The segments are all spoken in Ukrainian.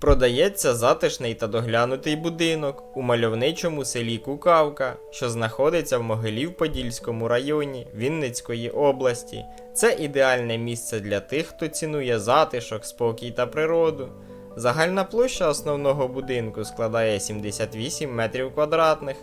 Продається затишний та доглянутий будинок у мальовничому селі Кукавка, що знаходиться в Могилів-Подільському районі Вінницької області. Це ідеальне місце для тих, хто цінує затишок, спокій та природу. Загальна площа основного будинку складає 78 метрів квадратних.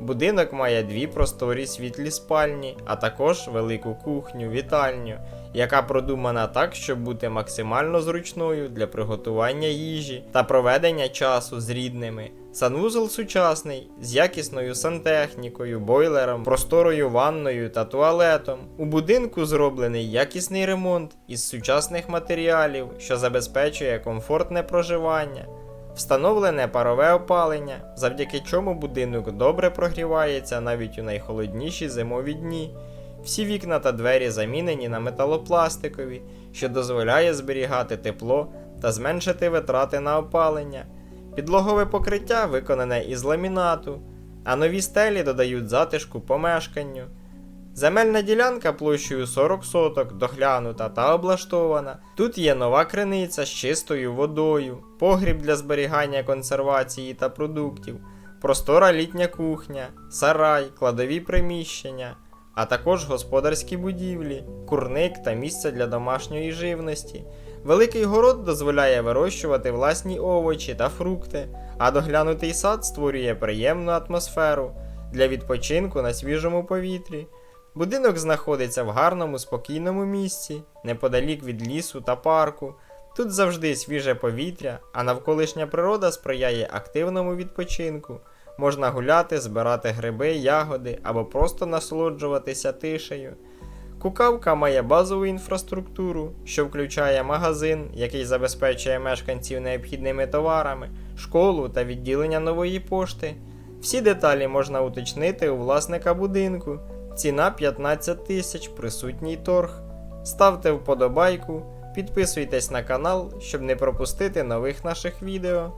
Будинок має дві просторі світлі спальні, а також велику кухню, вітальню, яка продумана так, щоб бути максимально зручною для приготування їжі та проведення часу з рідними. Санвузол сучасний з якісною сантехнікою, бойлером, просторою ванною та туалетом. У будинку зроблений якісний ремонт із сучасних матеріалів, що забезпечує комфортне проживання. Встановлене парове опалення, завдяки чому будинок добре прогрівається навіть у найхолодніші зимові дні. Всі вікна та двері замінені на металопластикові, що дозволяє зберігати тепло та зменшити витрати на опалення. Підлогове покриття виконане із ламінату, а нові стелі додають затишку помешканню. Земельна ділянка площею 40 соток, доглянута та облаштована. Тут є нова криниця з чистою водою, погріб для зберігання консервації та продуктів, простора літня кухня, сарай, кладові приміщення, а також господарські будівлі, курник та місце для домашньої живності. Великий город дозволяє вирощувати власні овочі та фрукти, а доглянутий сад створює приємну атмосферу для відпочинку на свіжому повітрі. Будинок знаходиться в гарному спокійному місці, неподалік від лісу та парку. Тут завжди свіже повітря, а навколишня природа сприяє активному відпочинку. Можна гуляти, збирати гриби, ягоди або просто насолоджуватися тишею. Кукавка має базову інфраструктуру, що включає магазин, який забезпечує мешканців необхідними товарами, школу та відділення нової пошти. Всі деталі можна уточнити у власника будинку. Ціна 15 тисяч, присутній торг. Ставте вподобайку, підписуйтесь на канал, щоб не пропустити нових наших відео.